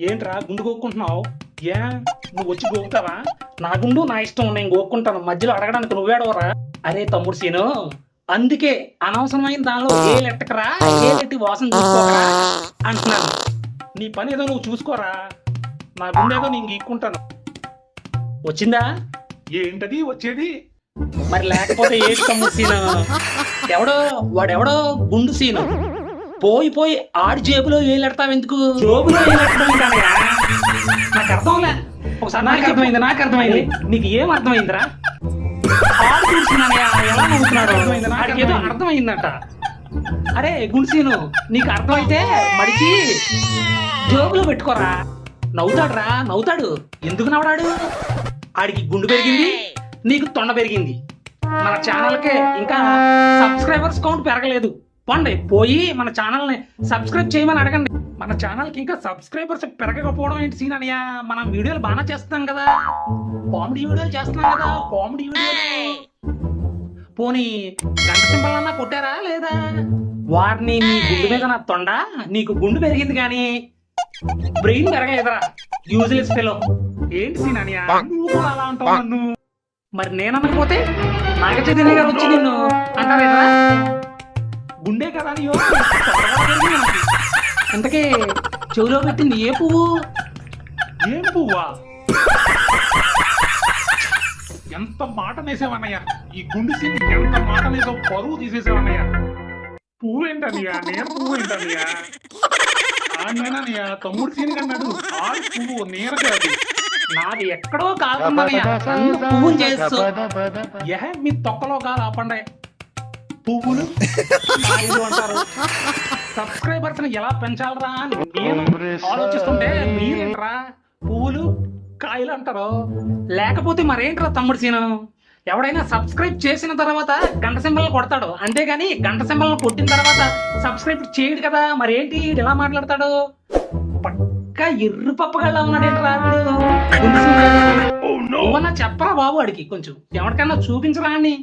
ఏంట్రా గుండు గోక్కుంటున్నావు? ఏ? నువ్వు వచ్చి గోకుతావా? నా గుండు నా ఇష్టం నేను గోక్కుంటాను. మధ్యలో అడగడానికి నువ్వేడవరా? అరే తమ్ముడు సీను అందుకే అనవసరమైన దానిలో ఏ లెట్టకరా ఏ లెట్టి వాసన చూసుకోరా అంటున్నాను. నీ పని ఏదో నువ్వు చూసుకోరా? నా గుండె ఏదో నేను గీక్కుంటాను. వచ్చిందా? ఏంటది వచ్చేది? మరి లేకపోతే ఏ తమ్ముడు సీను? ఎవడో వాడెవడో గుండు సీను. పోయి పోయి ఆడి జేబులో ఏలెడతావు ఎందుకు? జోబులో? నాకు అర్థంలే ఒకసారి నాకు అర్థమైంది నాకు అర్థమైంది నీకు ఏం అర్థమైందిరా? ఆడు చూస్తున్నానయ్య ఎలా నవ్వుతున్నాడు. ఏదో అర్థమైందంట. అరే గుండ్సీను నీకు అర్థమైతే మడిచి జోబులో పెట్టుకోరా. నవ్వుతాడురా నవ్వుతాడు. ఎందుకు నవ్వడాడు? ఆడికి గుండు పెరిగింది నీకు తొండ పెరిగింది. మన ఛానల్కే ఇంకా సబ్స్క్రైబర్స్ కౌంట్ పెరగలేదు. పోండి పోయి మన ఛానల్ని సబ్స్క్రైబ్ చేయమని అడగండి. మన ఛానల్కి ఇంకా సబ్స్క్రైబర్స్ పెరగకపోవడం ఏంటి సీన్ అనియా? మనం వీడియోలు బాగా చేస్తున్నాం కదా. కామెడీ వీడియోలు చేస్తున్నాం కదా. కామెడీ వీడియోలు. పోనీ గంట సింబల్ కొట్టారా లేదా? వారిని నీ గుండు మీద నా తొండ? నీకు గుండు పెరిగింది కానీ బ్రెయిన్ పెరగలేదురా. యూజ్లెస్ ఫెలో ఏంటి సీన్ అనియా? నువ్వు అలా అంటావు నన్ను. మరి నేననకపోతే నాగ చైతన్య గారు వచ్చి నిన్ను కదా ఇంతకీ చెవిలో పెట్టింది ఏ పువ్వు? ఏం పువ్వా? ఎంత మాట నేసావన్నయ్య? ఈ గుండు సీన్ ఎంత మాట నేసావు పరువు తీసేసావన్నయ్య? పువ్వు ఏంటన్నయ్య నేను పువ్వు నేనన్నయ్య తమ్ముడు సీన్ కన్నాడు. ఆ పువ్వు నేరగా అది. నాది ఎక్కడో నన్ను పువ్వుని చేస్తూ. ఏ మీ తొక్కలో కాదు ఆపండి. పువ్వులు కాయలు అంటారు. సబ్స్క్రైబర్స్ని ఎలా పెంచాలరా అని నేను ఆలోచిస్తుంటే మీరేంట్రా? పువ్వులు కాయలు అంటారు? లేకపోతే మరేంట్రా తమ్ముడు సీను? ఎవడైనా సబ్స్క్రైబ్ చేసిన తర్వాత గంట సింబల్ కొడతాడు. అంతేగాని గంట సింబల్ కొట్టిన తర్వాత సబ్స్క్రైబ్ చేయడు కదా. మరేంటి? ఎలా మాట్లాడతాడు? పక్కా ఎర్రు పప్పగల్లా ఉన్నాడేంట్రా. నువ్వన్నా చెప్పరా బాబు వాడికి కొంచెం? ఎవరికైనా చూపించరా అని